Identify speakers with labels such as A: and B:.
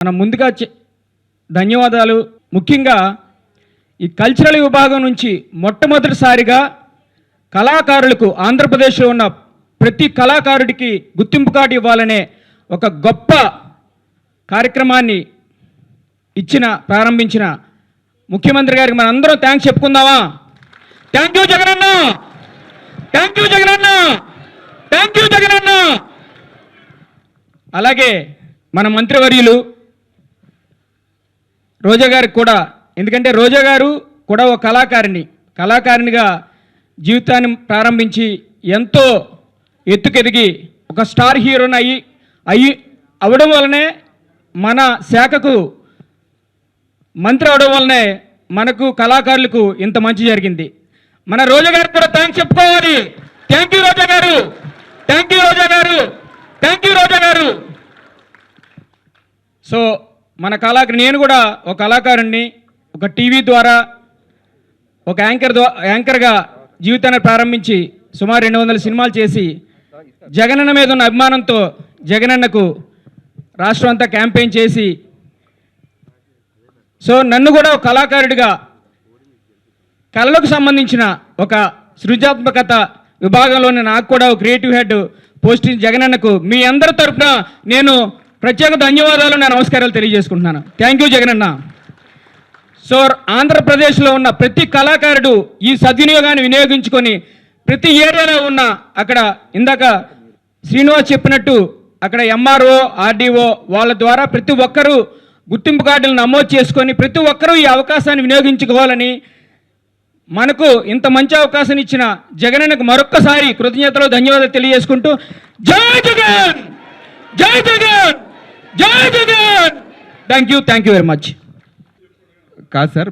A: మనం ముందుగా ధన్యవాదాలు. ముఖ్యంగా ఈ కల్చరల్ విభాగం నుంచి మొట్టమొదటిసారిగా కళాకారులకు ఆంధ్రప్రదేశ్లో ఉన్న ప్రతి కళాకారుడికి గుర్తింపు కార్డు ఇవ్వాలనే ఒక గొప్ప కార్యక్రమాన్ని ఇచ్చిన ప్రారంభించిన ముఖ్యమంత్రి గారికి మన అందరం థ్యాంక్స్ చెప్పుకుందామా? థ్యాంక్ యూ జగనన్న! థ్యాంక్ యూ జగనన్న! థ్యాంక్ యూ జగనన్న! అలాగే మన మంత్రివర్యులు రోజా గారికి కూడా ఎందుకంటే రోజా గారు కూడా ఒక కళాకారిణి. కళాకారిణిగా జీవితాన్ని ప్రారంభించి ఎంతో ఎత్తుకెదిగి ఒక స్టార్ హీరోని అయ్యి అయ్యి అవడం వలనే మన శాఖకు మంత్రి అవడం వల్లనే మనకు కళాకారులకు ఇంత మంచి జరిగింది. మన రోజా గారికి కూడా థ్యాంక్స్ చెప్పుకోవాలి. థ్యాంక్ యూ రోజా గారు. థ్యాంక్ యూ రోజా గారు. థ్యాంక్ యూ రోజా గారు. సో మన కళాకారు నేను కూడా ఒక కళాకారుణ్ణి ఒక టీవీ ద్వారా ఒక యాంకర్ ద్వారా యాంకర్గా జీవితాన్ని ప్రారంభించి సుమారు రెండు వందల సినిమాలు చేసి జగనన్న మీద ఉన్న అభిమానంతో జగనన్నకు రాష్ట్రం అంతా క్యాంపెయిన్ చేసి సో నన్ను కూడా ఒక కళాకారుడిగా కళలకు సంబంధించిన ఒక సృజనాత్మకత విభాగంలోనే నాకు కూడా ఒక క్రియేటివ్ హెడ్ పోస్టింగ్ జగనన్నకు. మీ అందరి తరఫున నేను ప్రత్యేక ధన్యవాదాలు నా నమస్కారాలు తెలియజేసుకుంటున్నాను. Thank you Jagananna. సో ఆంధ్రప్రదేశ్లో ఉన్న ప్రతి కళాకారుడు ఈ సద్వినియోగాన్ని వినియోగించుకొని ప్రతి ఏరియాలో ఉన్న అక్కడ ఇందాక శ్రీనివాస్ చెప్పినట్టు అక్కడ ఎంఆర్ఓ ఆర్డీఓ వాళ్ళ ద్వారా ప్రతి ఒక్కరూ గుర్తింపు కార్డులు నమోదు చేసుకొని ప్రతి ఒక్కరూ ఈ అవకాశాన్ని వినియోగించుకోవాలని మనకు ఇంత మంచి అవకాశం ఇచ్చిన జగనన్నకు మరొక్కసారి కృతజ్ఞతలు ధన్యవాదాలు తెలియజేసుకుంటూ జై జగన్ జై జగన్! జై Jagan! Thank you thank you very much
B: కాదు సార్